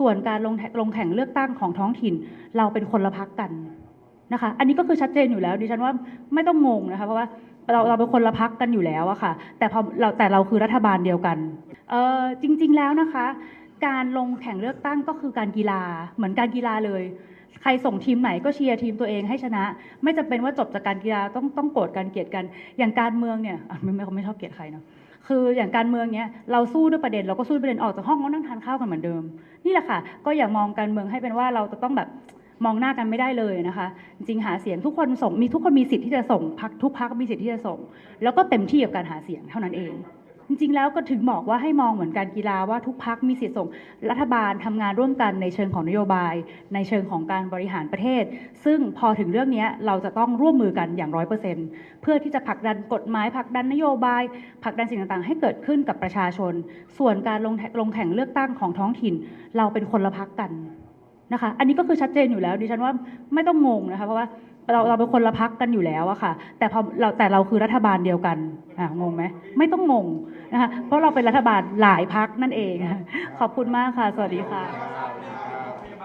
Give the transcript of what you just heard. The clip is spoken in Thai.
ส่วนการลงแข่งลงแข่งเลือกตั้งของท้องถิ่น เราเป็นคนละพักกันนะคะ อันนี้ก็คือชัดเจนอยู่แล้วดิฉันว่าไม่ต้องงงนะคะเพราะว่าเราเราเป็นคนละพักกันอยู่แล้วอะค่ะ แต่พอเราแต่เราคือรัฐบาลเดียวกันเออจริง ๆแล้วนะคะ การลงแข่งเลือกตั้งก็คือการกีฬาเหมือนการกีฬาเลย ใครส่งทีมไหนก็เชียร์ทีมตัวเองให้ชนะ ไม่จำเป็นว่าจบจากการกีฬาต้องต้องโกรธกันเกลียดกันอย่างการเมืองเนี่ยอ่ไม่ไม่ไม่ชอบเกลียดใครเนาะ คืออย่างการเมืองเนี้ยเราสู้ด้วยประเด็นเราก็สู้ประเด็นออกจากห้องก็นั่งทานข้าวกันเหมือนเดิม นี่แหละค่ะ ก็อย่ามองการเมืองให้เป็นว่าเราจะต้องแบบมองหน้ากันไม่ได้เลยนะคะ จริงหาเสียงทุกคนส่งมีทุกคนมีสิทธิ์ที่จะส่งพักทุกพักมีสิทธิ์ที่จะส่ง แล้วก็เต็มที่กับการหาเสียงเท่านั้นเอง จริงๆ แล้วก็ถึงบอกว่าให้มองเหมือนการกีฬาว่าทุกพักมีสิทธิส่งรัฐบาลทำงานร่วมกันในเชิงของนโยบาย ในเชิงของการบริหารประเทศ ซึ่งพอถึงเรื่องนี้เราจะต้องร่วมมือกันอย่างร้อยเปอร์เซ็นต์เพื่อที่จะผลักดันกฎหมายผลักดันนโยบายผลักดันสิ่งต่างๆ ให้เกิดขึ้นกับประชาชน ส่วนการลงลงแข่งเลือกตั้งของท้องถิ่น เราเป็นคนละพักกันนะคะ อันนี้ก็คือชัดเจนอยู่แล้วดิฉันว่าไม่ต้องงงนะคะเพราะว่า เราเราเป็นคนละพักกันอยู่แล้วอะค่ะ แต่พอเราแต่เราคือรัฐบาลเดียวกันอะงงไหมไม่ต้องงงนะคะเพราะเราเป็นรัฐบาลหลายพักนั่นเอง ขอบคุณมากค่ะ สวัสดีค่ะ